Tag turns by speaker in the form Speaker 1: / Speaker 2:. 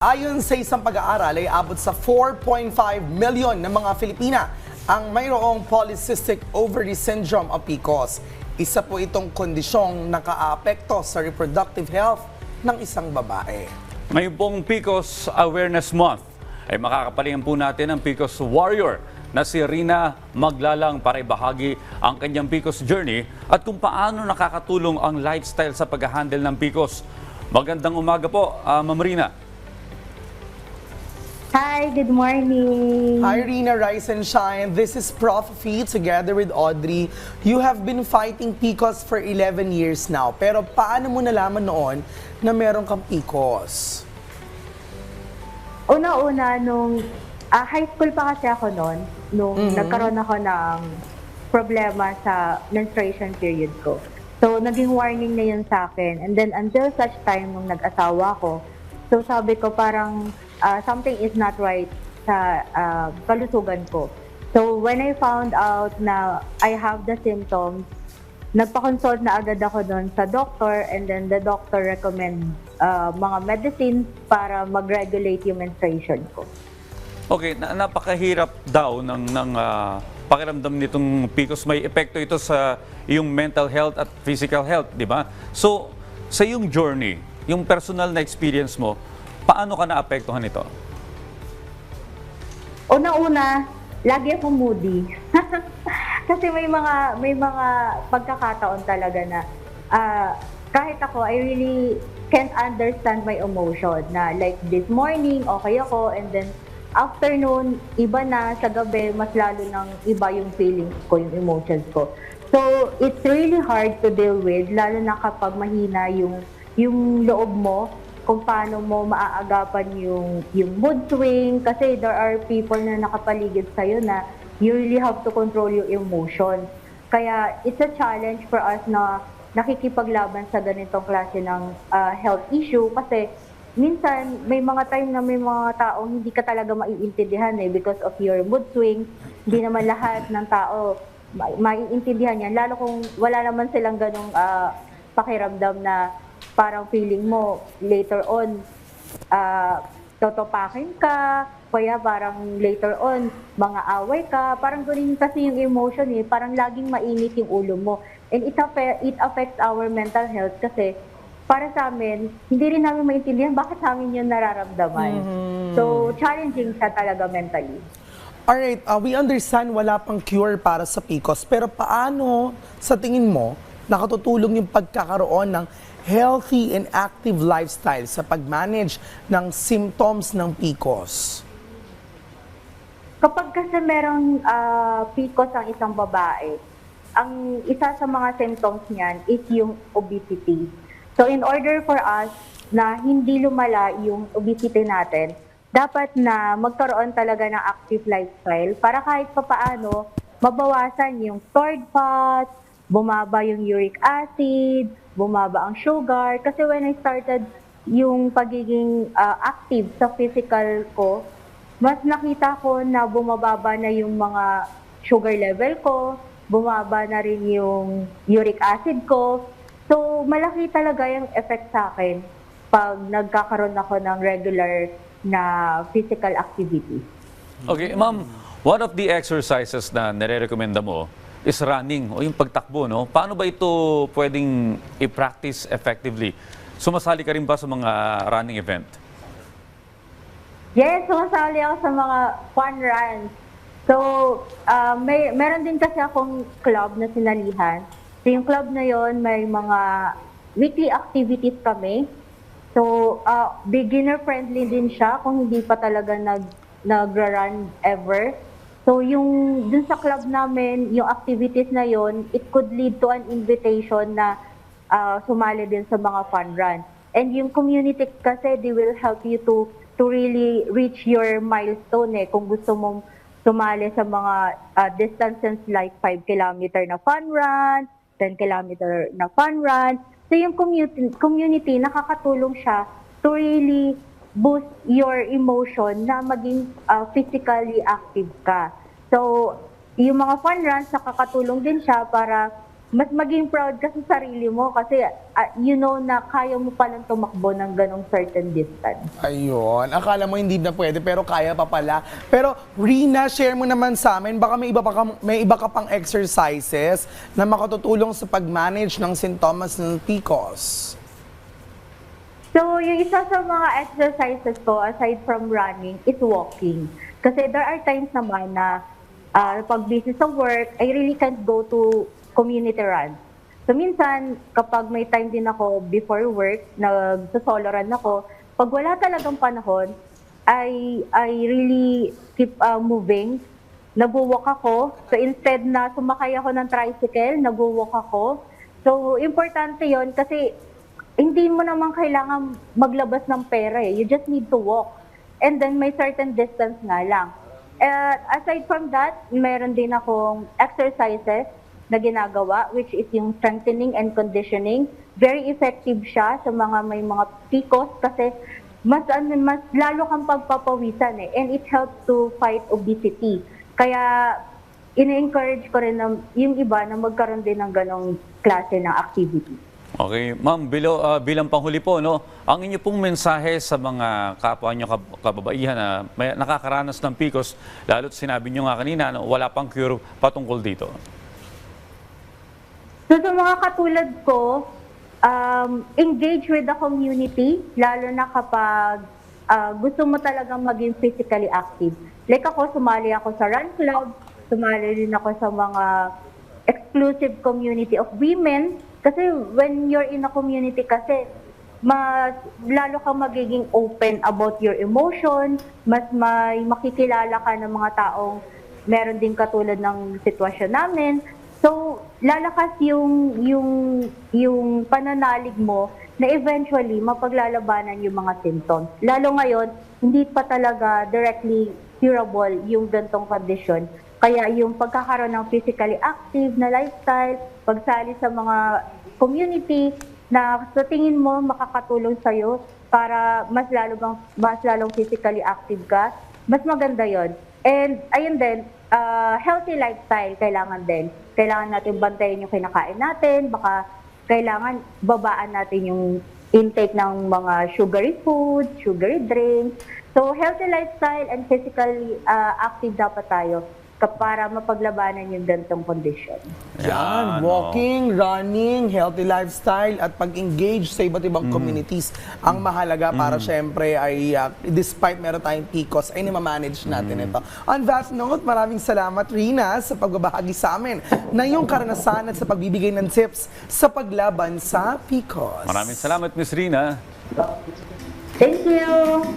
Speaker 1: Ayon sa isang pag-aaral ay abot sa 4.5 million ng mga Filipina ang mayroong polycystic ovary syndrome o PCOS. Isa po itong kondisyong nakaapekto sa reproductive health ng isang babae.
Speaker 2: Ngayon pong PCOS Awareness Month ay makakapalingan po natin ang PCOS Warrior na si Rina Maglalang para ibahagi ang kanyang PCOS journey at kung paano nakakatulong ang lifestyle sa pag-handle ng PCOS. Magandang umaga po, ah, Ma'am Rina.
Speaker 3: Hi, good morning.
Speaker 1: Hi Rina, Rise and Shine. This is Prof. Fee together with Audrey. You have been fighting PCOS for 11 years now. Pero paano mo nalaman noon na meron kang PCOS?
Speaker 3: Una-una, nung ah, high school pa kasi ako noon, nung nagkaroon ako ng problema sa menstruation period ko. So, naging warning na yun sa akin. And then, until such time nung nag-asawa ko, so sabi ko parang ah, something is not right sa ah, kalusugan ko. So, when I found out na I have the symptoms, nagpa-consult na agad ako doon sa doctor and then the doctor recommend uh, mga medicines para mag-regulate yung menstruation ko.
Speaker 2: Okay, na- napakahirap daw ng, ng ah, pakiramdam nitong PCOS. May epekto ito sa iyong mental health at physical health, di ba? So, sa iyong journey, yung personal na experience mo, paano ka naapektuhan nito?
Speaker 3: Una-una, lagi akong moody. Kasi may mga may mga pagkakataon talaga na ah, kahit ako, I really can't understand my emotion na like this morning, okay ako, and then afternoon, iba na, sa gabi, mas lalo ng iba yung feelings ko, yung emotions ko. So, it's really hard to deal with, lalo na kapag mahina yung, yung loob mo, kung paano mo maaagapan yung, yung mood swing, kasi there are people na nakapaligid sa'yo na you really have to control your emotion. Kaya it's a challenge for us na nakikipaglaban sa ganitong klase ng ah, health issue kasi minsan may mga time na may mga taong hindi ka talaga maiintindihan eh because of your mood swing. Hindi naman lahat ng tao ma- maiintindihan yan. Lalo kung wala naman silang ganong ah, pakiramdam na parang feeling mo later on ah, totopakin ka, kaya parang later on, mga away ka, parang ganun kasi yung emotion eh, parang laging mainit yung ulo mo. And it, affe- it affects our mental health kasi para sa amin, hindi rin namin maintindihan bakit sa amin yun nararamdaman. So, challenging siya talaga mentally.
Speaker 1: Alright, uh, we understand wala pang cure para sa PCOS, pero paano sa tingin mo nakatutulong yung pagkakaroon ng healthy and active lifestyle sa pag-manage ng symptoms ng PCOS?
Speaker 3: Kapag kasi merong ah, PCOS ang isang babae, ang isa sa mga symptoms niyan is yung obesity. So in order for us na hindi lumala yung obesity natin, dapat na magkaroon talaga ng active lifestyle para kahit papaano mabawasan yung stored fat, bumaba yung uric acid, bumaba ang sugar. Kasi when I started yung pagiging ah, active sa physical ko, mas nakita ko na bumababa na yung mga sugar level ko, bumaba na rin yung uric acid ko. So, malaki talaga yung effect sa akin pag nagkakaroon ako ng regular na physical activity.
Speaker 2: Okay, ma'am, one of the exercises na nire-recommenda mo is running o yung pagtakbo, no? Paano ba ito pwedeng i-practice effectively? Sumasali ka rin ba sa mga running event?
Speaker 3: Yes, sumasali ako sa mga fun runs. So, ah, may meron din kasi akong club na sinalihan. So, yung club na yon may mga weekly activities kami. So, ah, beginner-friendly din siya kung hindi pa talaga nag, nag-run ever. So, yung dun sa club namin, yung activities na yon it could lead to an invitation na ah, sumali din sa mga fun run. And yung community kasi, they will help you to to really reach your milestone eh. Kung gusto mong sumali sa mga ah, distances like 5 kilometer na fun run, 10 kilometer na fun run. So yung community, community nakakatulong siya to really boost your emotion na maging ah, physically active ka. So, yung mga fun runs, nakakatulong din siya para mas maging proud ka sa sarili mo kasi ah, you know na kaya mo palang tumakbo ng ganong certain distance.
Speaker 1: Ayun. Akala mo hindi na pwede pero kaya pa pala. Pero Rina, share mo naman sa amin, baka may iba, pa ka, may iba ka pang exercises na makatutulong sa pag-manage ng sintomas ng PCOS.
Speaker 3: So, yung isa sa mga exercises ko, aside from running, is walking. Kasi there are times naman na ah, pag busy sa work, I really can't go to community run. So, minsan, kapag may time din ako before work, nag-solo run ako, pag wala talagang panahon, I, I really keep ah, moving. Nag-walk ako. So, instead na sumakay ako ng tricycle, nag-walk ako. So, importante yon kasi hindi mo naman kailangan maglabas ng pera eh. You just need to walk. And then may certain distance nga lang. Uh, aside from that, meron din akong exercises na ginagawa which is yung strengthening and conditioning. Very effective siya sa mga may mga PCOS kasi mas ano mas lalo kang pagpapawisan eh and it helps to fight obesity. Kaya ini-encourage ko rin na yung iba na magkaroon din ng ganong klase ng activity.
Speaker 2: Okay, ma'am, bilo, ah, bilang panghuli po, no, ang inyo pong mensahe sa mga kapwa nyo kab- kababaihan na may nakakaranas ng PCOS, lalo't sinabi nyo nga kanina, no, wala pang cure patungkol dito.
Speaker 3: So sa mga katulad ko, um, engage with the community, lalo na kapag ah, gusto mo talagang maging physically active. Like ako, sumali ako sa run club, sumali rin ako sa mga exclusive community of women. Kasi when you're in a community kasi, mas lalo kang magiging open about your emotion, mas may makikilala ka ng mga taong meron din katulad ng sitwasyon namin. So, lalakas yung yung yung pananalig mo na eventually mapaglalabanan yung mga symptoms. Lalo ngayon, hindi pa talaga directly curable yung gantong kondisyon. Kaya yung pagkakaroon ng physically active na lifestyle, pagsali sa mga community na sa tingin mo makakatulong sa'yo para mas lalo bang, mas lalong physically active ka, mas maganda yon. And ayun din, ah, healthy lifestyle kailangan din. Kailangan natin bantayan yung kinakain natin, baka kailangan babaan natin yung intake ng mga sugary food, sugary drinks. So healthy lifestyle and physically ah, active dapat tayo para mapaglabanan yung gantong kondisyon.
Speaker 1: Yan,
Speaker 2: Yan,
Speaker 1: walking, running, healthy lifestyle at pag-engage sa iba't ibang communities ang mahalaga para syempre ay uh, despite meron tayong PCOS ay namamanage natin ito. On that note, maraming salamat Rina sa pagbabahagi sa amin na yung karanasan at sa pagbibigay ng tips sa paglaban sa PCOS.
Speaker 2: Maraming salamat, Miss Rina.
Speaker 3: Thank you!